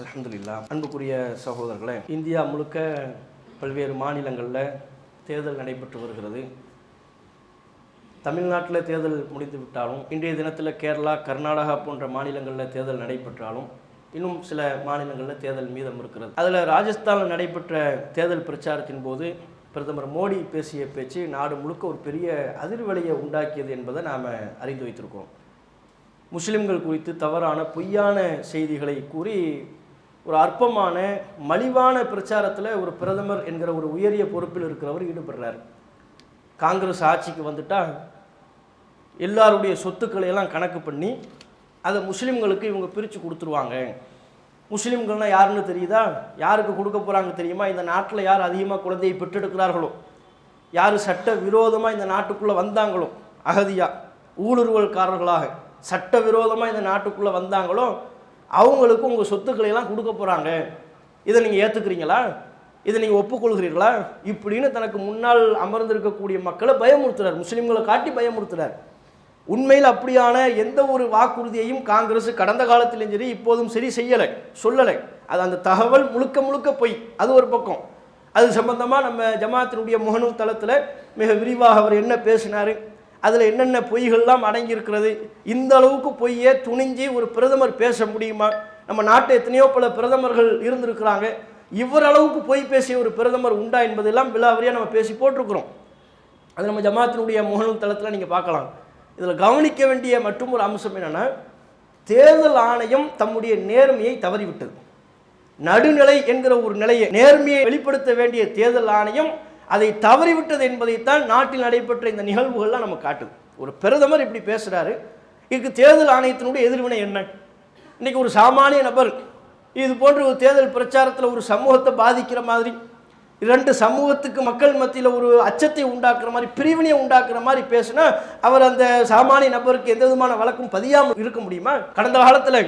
அலமதுல்லா அன்புக்குரிய சகோதரர்களே இந்தியா முழுக்க பல்வேறு மாநிலங்களில் தேர்தல் நடைபெற்று வருகிறது. தமிழ்நாட்டில் தேர்தல் முடிந்து விட்டாலும் இன்றைய தினத்தில் கேரளா கர்நாடகா போன்ற மாநிலங்களில் தேர்தல் நடைபெற்றாலும் இன்னும் சில மாநிலங்களில் தேர்தல் மீதம் இருக்கிறது. அதில் ராஜஸ்தானில் நடைபெற்ற தேர்தல் பிரச்சாரத்தின் போது பிரதமர் மோடி பேசிய பேச்சு நாடு முழுக்க ஒரு பெரிய அதிர்வலையை உண்டாக்கியது என்பதை நாம் அறிந்து வைத்திருக்கிறோம். முஸ்லிம்கள் குறித்து தவறான பொய்யான செய்திகளை கூறி ஒரு அற்பமான மலிவான பிரச்சாரத்தில் ஒரு பிரதமர் என்கிற ஒரு உயரிய பொறுப்பில் இருக்கிறவர் ஈடுபடுறார். காங்கிரஸ் ஆட்சிக்கு வந்துட்டா எல்லாருடைய சொத்துக்களை எல்லாம் கணக்கு பண்ணி அதை முஸ்லீம்களுக்கு இவங்க பிரித்து கொடுத்துருவாங்க. முஸ்லீம்கள்னால் யாருன்னு தெரியுதா? யாருக்கு கொடுக்க போகிறாங்க தெரியுமா? இந்த நாட்டில் யார் அதிகமாக குழந்தையை பெற்றெடுக்கிறார்களோ? யார் சட்ட விரோதமாக இந்த நாட்டுக்குள்ளே வந்தாங்களோ? அகதியாக ஊடுருவல்காரர்களாக சட்ட விரோதமாக இந்த நாட்டுக்குள்ளே வந்தாங்களோ? அவங்களுக்கு உங்கள் சொத்துக்களை எல்லாம் கொடுக்க போகிறாங்க இதை நீங்கள் ஏற்றுக்கிறீங்களா இதை நீங்கள் ஒப்புக்கொள்கிறீர்களா? இப்படின்னு தனக்கு முன்னால் அமர்ந்திருக்கக்கூடிய மக்களை பயமுறுத்துறார். முஸ்லீம்களை காட்டி பயமுறுத்துறார். உண்மையில் அப்படியான எந்த ஒரு வாக்குறுதியையும் காங்கிரஸ் கடந்த காலத்திலும் சரி இப்போதும் சரி செய்யலை சொல்லலை. அது அந்த தகவல் முழுக்க முழுக்க பொய். அது ஒரு பக்கம். அது சம்பந்தமாக நம்ம ஜமாத்தினுடைய முகநூல் தளத்தில் மிக விரிவாக அவர் என்ன பேசினார்? அதில் என்னென்ன பொய்கள்லாம் அடங்கியிருக்கிறது? இந்த அளவுக்கு பொய்யே துணிஞ்சு ஒரு பிரதமர் பேச முடியுமா? நம்ம நாட்டு எத்தனையோ பல பிரதமர்கள் இருந்திருக்கிறாங்க. இவரளவுக்கு பொய் பேசிய ஒரு பிரதமர் உண்டா என்பதெல்லாம் விலாவரியாக நம்ம பேசி போட்டிருக்கிறோம். அது நம்ம ஜமாத்தினுடைய முகநூல் தளத்தில் நீங்கள் பார்க்கலாம். இதில் கவனிக்க வேண்டிய மற்றும் ஒரு அம்சம் என்னென்னா தேர்தல் ஆணையம் தம்முடைய நேர்மையை தவறிவிட்டது. நடுநிலை என்கிற ஒரு நிலையை நேர்மையை வெளிப்படுத்த வேண்டிய தேர்தல் ஆணையம் அதை தவறிவிட்டது என்பதைத்தான் நாட்டில் நடைபெற்ற இந்த நிகழ்வுகள்லாம் நம்ம காட்டுது. ஒரு பிரதமர் இப்படி பேசுகிறாரு இதுக்கு தேர்தல் ஆணையத்தினுடைய எதிர்வினை என்ன? இன்னைக்கு ஒரு சாமானிய நபர் இது போன்ற ஒரு தேர்தல் பிரச்சாரத்தில் ஒரு சமூகத்தை பாதிக்கிற மாதிரி இரண்டு சமூகத்துக்கு மக்கள் மத்தியில் ஒரு அச்சத்தை உண்டாக்குற மாதிரி பிரிவினையை உண்டாக்குற மாதிரி பேசுனா அவர் அந்த சாமானிய நபருக்கு எந்த விதமான வழக்கும் பதியாமல் இருக்க முடியுமா? கடந்த காலத்தில்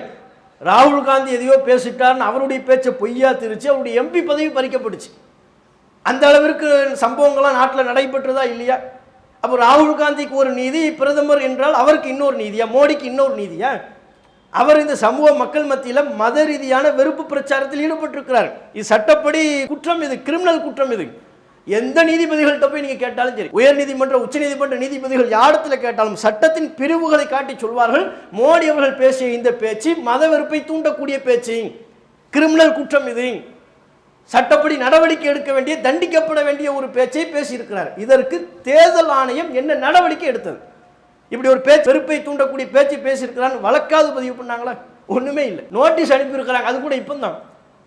ராகுல் காந்தி எதையோ பேசிட்டார்னு அவருடைய பேச்சை பொய்யா திரிச்சு அவருடைய எம்பி பதவி பறிக்கப்பட்டுச்சு. அந்த அளவிற்கு சம்பவங்கள்லாம் நாட்டில் நடைபெற்றதா இல்லையா? அப்போ ராகுல் காந்திக்கு ஒரு நீதி பிரதமர் என்றால் அவருக்கு இன்னொரு நீதியா? மோடிக்கு இன்னொரு நீதியா? அவர் இந்த சமூக மக்கள் மத்தியில் மத ரீதியான வெறுப்பு பிரச்சாரத்தில் ஈடுபட்டிருக்கிறார். இது சட்டப்படி குற்றம் இது கிரிமினல் குற்றம் இது. எந்த நீதிபதிகள்கிட்ட போய் நீங்கள் கேட்டாலும் சரி உயர் நீதிமன்ற உச்ச நீதிமன்ற நீதிபதிகள் யாரிடத்தில் கேட்டாலும் சட்டத்தின் பிரிவுகளை காட்டி சொல்வார்கள். மோடி அவர்கள் பேசிய இந்த பேச்சு மத வெறுப்பை தூண்டக்கூடிய பேச்சு. கிரிமினல் குற்றம் இது. சட்டப்படி நடவடிக்கை எடுக்க வேண்டிய தண்டிக்கப்பட வேண்டிய ஒரு பேச்சை பேசியிருக்கிறார். இதற்கு தேர்தல் ஆணையம் என்ன நடவடிக்கை எடுத்தது? இப்படி ஒரு பேச்சு வெறுப்பை தூண்டக்கூடிய பேச்சு பேசியிருக்கிறான்னு வழக்காது பதிவு பண்ணாங்களா? ஒன்றுமே இல்லை. நோட்டீஸ் அனுப்பியிருக்கிறாங்க. அது கூட இப்போ தான்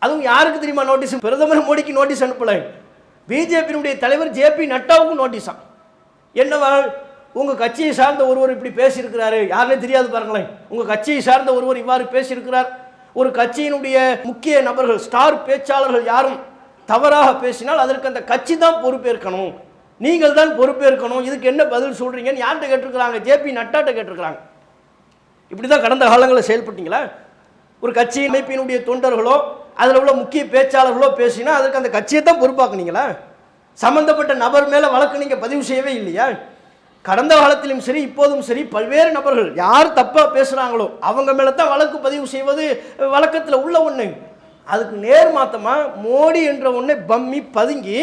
அதுவும் யாருக்கு தெரியுமா நோட்டீஸ்? பிரதமர் மோடிக்கு நோட்டீஸ் அனுப்பலை. பிஜேபியினுடைய தலைவர் ஜேபி நட்டாவுக்கும் நோட்டீஸா? என்னவா? உங்கள் கட்சியை சார்ந்த ஒருவர் இப்படி பேசியிருக்கிறாரு. யாருன்னே தெரியாது பாருங்களேன். உங்கள் கட்சியை சார்ந்த ஒருவர் இவ்வாறு பேசியிருக்கிறார். ஒரு கட்சியினுடைய முக்கிய நபர்கள் ஸ்டார் பேச்சாளர்கள் யாரும் தவறாக பேசினால் அதற்கு அந்த கட்சி தான் பொறுப்பேற்கணும். நீங்கள் தான் பொறுப்பேற்கணும். இதுக்கு என்ன பதில் சொல்கிறீங்கன்னு யார்கிட்ட கேட்டிருக்கிறாங்க? ஜேபி நட்டாட்ட கேட்டிருக்கிறாங்க. இப்படி தான் கடந்த காலங்களில் செயல்பட்டீங்களா? ஒரு கட்சி அமைப்பினுடைய தொண்டர்களோ அதில் உள்ள முக்கிய பேச்சாளர்களோ பேசினா அதுக்கு அந்த கட்சியை தான் பொறுப்பாக்குனீங்களா? சம்மந்தப்பட்ட நபர் மேலே வழக்கு நீங்கள் பதிவு செய்யவே இல்லையா? கடந்த காலத்திலும் சரி இப்போதும் சரி பல்வேறு நபர்கள் யார் தப்பாக பேசுகிறாங்களோ அவங்க மேலே தான் வழக்கு பதிவு செய்வது வழக்கத்தில் உள்ள ஒன்று அதுக்கு நேர் மாத்தமாக மோடி என்ற ஒன்றை பம்மி பதுங்கி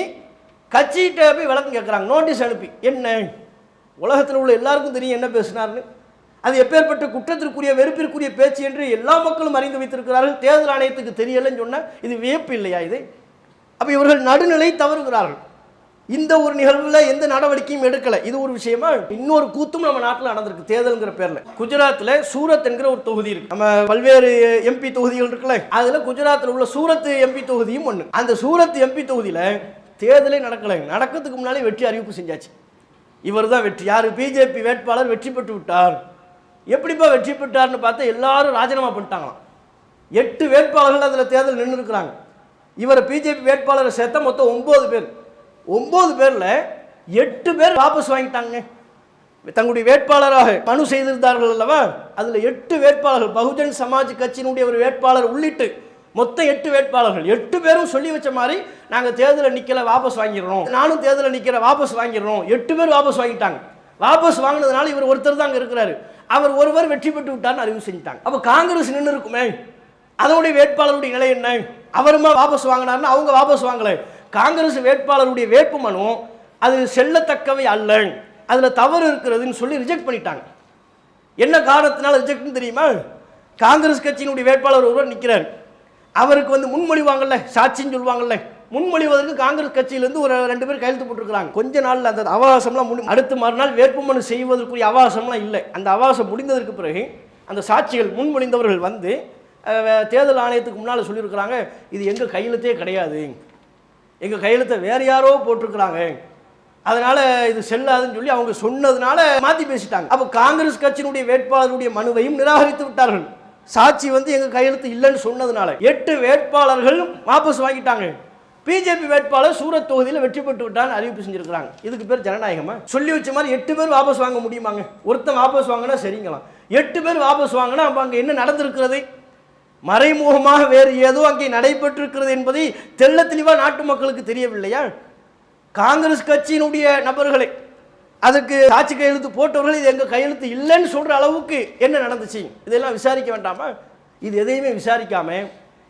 கட்சிகிட்ட போய் விளக்கம் கேட்குறாங்க நோட்டீஸ் அனுப்பி. என்ன? உலகத்தில் உள்ள எல்லாருக்கும் தெரியும் என்ன பேசினார்னு அது எப்பேற்பட்ட குற்றத்திற்குரிய வெறுப்பிற்குரிய பேச்சு என்று எல்லா மக்களும் அறிந்து வைத்திருக்கிறார்கள். தேர்தல் ஆணையத்துக்கு தெரியலைன்னு சொன்னால் இது வியப்பு இல்லையா இது? அப்போ இவர்கள் நடுநிலை தவறுகிறார்கள். இந்த ஒரு நிகழ்வில் எந்த நடவடிக்கையும் எடுக்கலை. இது ஒரு விஷயமா? இன்னொரு கூத்தும் நம்ம நாட்டில் நடந்திருக்கு தேர்தல்ங்கிற பேரில். குஜராத்தில் சூரத் என்கிற ஒரு தொகுதி இருக்கு. நம்ம பல்வேறு எம்பி தொகுதிகள் இருக்குல்ல அதில் குஜராத்தில் உள்ள சூரத் எம்பி தொகுதியும் ஒன்று அந்த சூரத் எம்பி தொகுதியில் தேர்தலே நடக்கலை. நடக்கிறதுக்கு முன்னாலே வெற்றி அறிவிப்பு செஞ்சாச்சு. இவர் தான் வெற்றி. யார்? பிஜேபி வேட்பாளர் வெற்றி பெற்று விட்டார். எப்படிப்பா வெற்றி பெற்றார்னு பார்த்தா எல்லாரும் ராஜினாமா பண்ணிட்டாங்களாம். எட்டு வேட்பாளர்கள் அதில் தேர்தல் நின்று இருக்கிறாங்க இவரை பிஜேபி வேட்பாளரை சேர்த்தா மொத்தம் ஒம்பது பேர். ஒம்பது பேரில் எட்டு பேர் வாபஸ் வாங்கிட்டாங்க. தங்களுடைய வேட்பாளராக மனு செய்திருந்தார்கள் அல்லவா? அதில் எட்டு வேட்பாளர்கள் பகுஜன் சமாஜ் கட்சியினுடைய ஒரு வேட்பாளர் உள்ளிட்டு மொத்தம் எட்டு வேட்பாளர்கள். எட்டு பேரும் சொல்லி வச்ச மாதிரி நாங்கள் தேர்தலில் நிற்கல வாபஸ் வாங்கிடுறோம். நானும் தேர்தலில் நிற்கிற வாபஸ் வாங்கிடுறோம். எட்டு பேர் வாபஸ் வாங்கிட்டாங்க. வாபஸ் வாங்கினதுனால இவர் ஒருத்தர் தான் அங்கே இருக்கிறாரு. அவர் ஒருவர் வெற்றி பெற்று விட்டார்னு அறிவு செஞ்சுட்டாங்க. அப்போ காங்கிரஸ் நின்று இருக்குமே? அதனுடைய வேட்பாளருடைய நிலை என்ன? அவருமா வாபஸ் வாங்கினார்னு அவங்க வாபஸ் வாங்கலை. காங்கிரஸ் வேட்பாளருடைய வேட்பு மனு அது செல்லத்தக்கவை அல்ல அதில் தவறு இருக்கிறதுன்னு சொல்லி ரிஜெக்ட் பண்ணிட்டாங்க. என்ன காரணத்தினால ரிஜெக்ட்னு தெரியுமா? காங்கிரஸ் கட்சியினுடைய வேட்பாளர் ஒருவர் நிற்கிறார் அவருக்கு வந்து முன்மொழிவாங்கல்ல சாட்சின்னு சொல்லுவாங்கல்ல. முன்மொழிவதற்கு காங்கிரஸ் கட்சியிலேருந்து ஒரு ரெண்டு பேர் கையெழுத்து போட்டிருக்கிறாங்க. கொஞ்ச நாளில் அந்த அவகாசம்லாம் முடி அடுத்த மறுநாள் வேட்புமனு செய்வதற்குரிய அவகாசம்லாம் இல்லை. அந்த அவகாசம் முடிந்ததற்கு பிறகு அந்த சாட்சிகள் முன்மொழிந்தவர்கள் வந்து தேர்தல் ஆணையத்துக்கு முன்னால் சொல்லியிருக்கிறாங்க இது எங்கள் கையெழுத்தே கிடையாது. எங்கள் கையெழுத்தை வேறு யாரோ போட்டிருக்கிறாங்க. அதனால் இது செல்லாதுன்னு சொல்லி அவங்க சொன்னதுனால மாற்றி பேசிட்டாங்க. அப்போ காங்கிரஸ் கட்சியினுடைய வேட்பாளருடைய மனுவையும் நிராகரித்து விட்டார்கள். சாட்சி வந்து எங்கள் கையெழுத்து இல்லைன்னு சொன்னதுனால எட்டு வேட்பாளர்கள் வாபஸ் வாங்கிட்டாங்க. பிஜேபி வேட்பாளர் சூரத் தொகுதியில் வெற்றி பெற்று விட்டான்னு அறிவிப்பு செஞ்சிருக்கிறாங்க. இதுக்கு பேர் ஜனநாயகமா? சொல்லி வச்ச மாதிரி எட்டு பேர் வாபஸ் வாங்க முடியுமாங்க? ஒருத்தன் வாபஸ் வாங்கினா சரிங்களாம். எட்டு பேர் வாபஸ் வாங்கினா அப்போ அங்கே என்ன நடந்திருக்கிறது? மறைமுகமாக வேறு ஏதோ அங்கே நடைபெற்றிருக்கிறது என்பதை தெள்ள தெளிவாக நாட்டு மக்களுக்கு தெரியவில்லையா? காங்கிரஸ் கட்சியினுடைய நபர்களை அதுக்கு சாட்சி கையெழுத்து போட்டவர்கள் இது எங்கள் கையெழுத்து இல்லைன்னு சொல்கிற அளவுக்கு என்ன நடந்துச்சு? இதெல்லாம் விசாரிக்க வேண்டாமா? இது எதையுமே விசாரிக்காம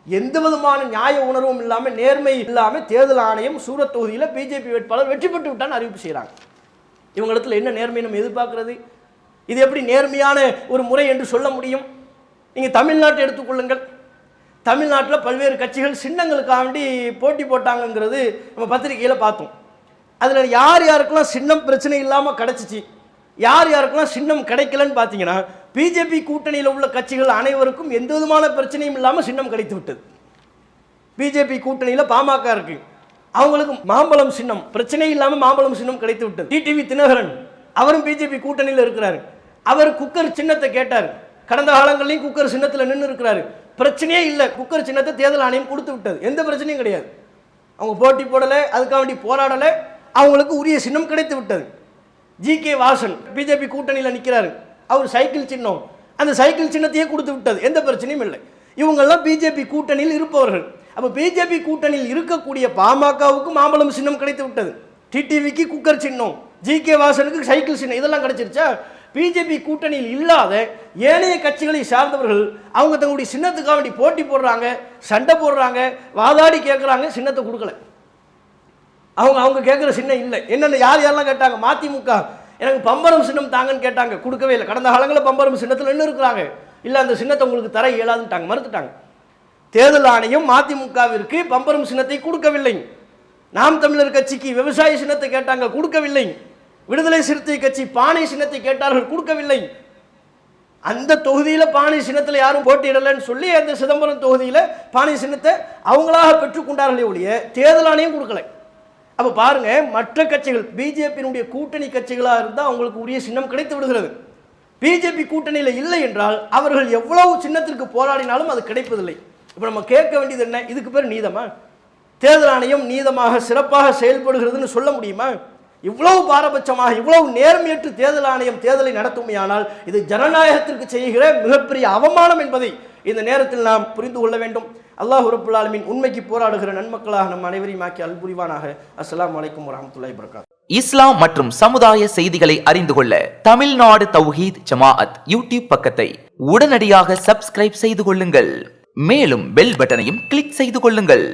எந்த விதமான நியாய உணர்வும் இல்லாமல் நேர்மை இல்லாமல் தேர்தல் ஆணையம் சூரத் தொகுதியில் பிஜேபி வேட்பாளர் வெற்றி பெற்று விட்டான்னு அறிவிப்பு செய்கிறாங்க இவங்களிடத்தில் என்ன நேர்மை நம்ம எதிர்பார்க்கறது? இது எப்படி நேர்மையான ஒரு முறை என்று சொல்ல முடியும்? நீங்கள் தமிழ்நாட்டை எடுத்துக்கொள்ளுங்கள். தமிழ்நாட்டில் பல்வேறு கட்சிகள் சின்னங்களுக்காக வேண்டி போட்டி போட்டாங்கங்கிறது நம்ம பத்திரிகையில் பார்த்தோம். அதில் யார் யாருக்கெல்லாம் சின்னம் பிரச்சனை இல்லாமல் கிடச்சிச்சு யார் யாருக்கெல்லாம் சின்னம் கிடைக்கலன்னு பார்த்தீங்கன்னா பிஜேபி கூட்டணியில் உள்ள கட்சிகள் அனைவருக்கும் எந்த விதமான பிரச்சனையும் இல்லாமல் சின்னம் கிடைத்து விட்டது. பிஜேபி கூட்டணியில் பாமக இருக்குது அவங்களுக்கு மாம்பழம் சின்னம் பிரச்சனை இல்லாமல் மாம்பழம் சின்னம் கிடைத்து விட்டது. டிடிவி தினகரன் அவரும் பிஜேபி கூட்டணியில் இருக்கிறாரு. அவர் குக்கர் சின்னத்தை கேட்டார். கடந்த காலங்கள்லையும் குக்கர் சின்னத்தில் நின்று இருக்கிறாரு. பிரச்சனையே இல்லை. குக்கர் சின்னத்தை தேர்தல் ஆணையம் கொடுத்து விட்டது. எந்த பிரச்சனையும் கிடையாது. அவங்க போட்டி போடலை அதுக்காக வேண்டி போராடலை. அவங்களுக்கு உரிய சின்னம் கிடைத்து விட்டது. ஜி. கே. வாசன் பிஜேபி கூட்டணியில் நிற்கிறாரு அவர் சைக்கிள் சின்னம். அந்த சைக்கிள் சின்னத்தையே கொடுத்து விட்டது. எந்த பிரச்சனையும் இல்லை. இவங்கெல்லாம் பிஜேபி கூட்டணியில் இருப்பவர்கள். அப்போ பிஜேபி கூட்டணியில் இருக்கக்கூடிய பாமகவுக்கு மாம்பழம் சின்னம் கிடைத்து விட்டது. டிடிவிக்கு குக்கர் சின்னம். ஜி கே வாசனுக்கு சைக்கிள் சின்னம் இதெல்லாம் கிடைச்சிருச்சா? பிஜேபி கூட்டணியில் இல்லாத ஏனைய கட்சிகளை சார்ந்தவர்கள் அவங்க தங்களுடைய சின்னத்துக்காக வேண்டி போட்டி போடுறாங்க சண்டை போடுறாங்க வாதாடி கேட்குறாங்க சின்னத்தை கொடுக்கல. அவங்க அவங்க கேட்குற சின்னம் இல்லை. என்னென்ன யார் யாரெல்லாம் கேட்டாங்க? மதிமுக. எனக்கு பம்பரம் சின்னம் தாங்கன்னு கேட்டாங்க. கொடுக்கவே இல்லை. கடந்த காலங்களில் பம்பரம் சின்னத்தில் நின்று இருக்கிறாங்க. இல்லை அந்த சின்னத்தை உங்களுக்கு தர இயலாதுன்ட்டாங்க. மறுத்துட்டாங்க. தேர்தல் ஆணையம் மதிமுகவிற்கு பம்பரம் சின்னத்தை கொடுக்கவில்லை. நாம் தமிழர் கட்சிக்கு விவசாய சின்னத்தை கேட்டாங்க. கொடுக்கவில்லை. விடுதலை சிறுத்தை கட்சி பானை சின்னத்தை கேட்டார்கள் கொடுக்கவில்லை. அந்த தொகுதியில் பானை சின்னத்தில் யாரும் போட்டியிடலைன்னு சொல்லி அந்த சிதம்பரம் தொகுதியில் பானை சின்னத்தை அவங்களாக பெற்றுக்கொண்டார்களே ஒழிய தேர்தல் ஆணையம் கொடுக்கல. அப்போ பாருங்க மற்ற கட்சிகள் பிஜேபியினுடைய கூட்டணி கட்சிகளாக இருந்தால் அவங்களுக்கு உரிய சின்னம் கிடைத்து விடுகிறது. பிஜேபி கூட்டணியில் இல்லை என்றால் அவர்கள் எவ்வளவு சின்னத்திற்கு போராடினாலும் அது கிடைப்பதில்லை. இப்போ நம்ம கேட்க வேண்டியது என்ன? இதுக்கு பேர் நீதமா? தேர்தல் ஆணையம் நீதமாக சிறப்பாக செயல்படுகிறதுன்னு சொல்ல முடியுமா? இவ்வளவு பாரபட்சமாக இவ்வளவு நேர்மையற்று தேர்தல் ஆணையம் தேர்தலை நடத்துமையானால் இது ஜனநாயகத்திற்கு செய்கிற மிகப்பெரிய அவமானம் என்பதை இந்த நேரத்தில் நாம் புரிந்து கொள்ள வேண்டும். அல்லாஹ் ரப்புல் உண்மைக்கு போராடுகிற நன்மக்களாக நம் அனைவரையும் ஆக்கி அல்புரிவானாக அஸ்லாம் வலைக்கம் வரஹ்மத்துல்லாஹி வபரகாத்துஹு இஸ்லாம் மற்றும் சமுதாய செய்திகளை அறிந்து கொள்ள தமிழ்நாடு தௌஹீத் ஜமாஅத் யூடியூப் பக்கத்தை உடனடியாக சப்ஸ்கிரைப் செய்து கொள்ளுங்கள். மேலும் பெல் பட்டனையும் கிளிக் செய்து கொள்ளுங்கள்.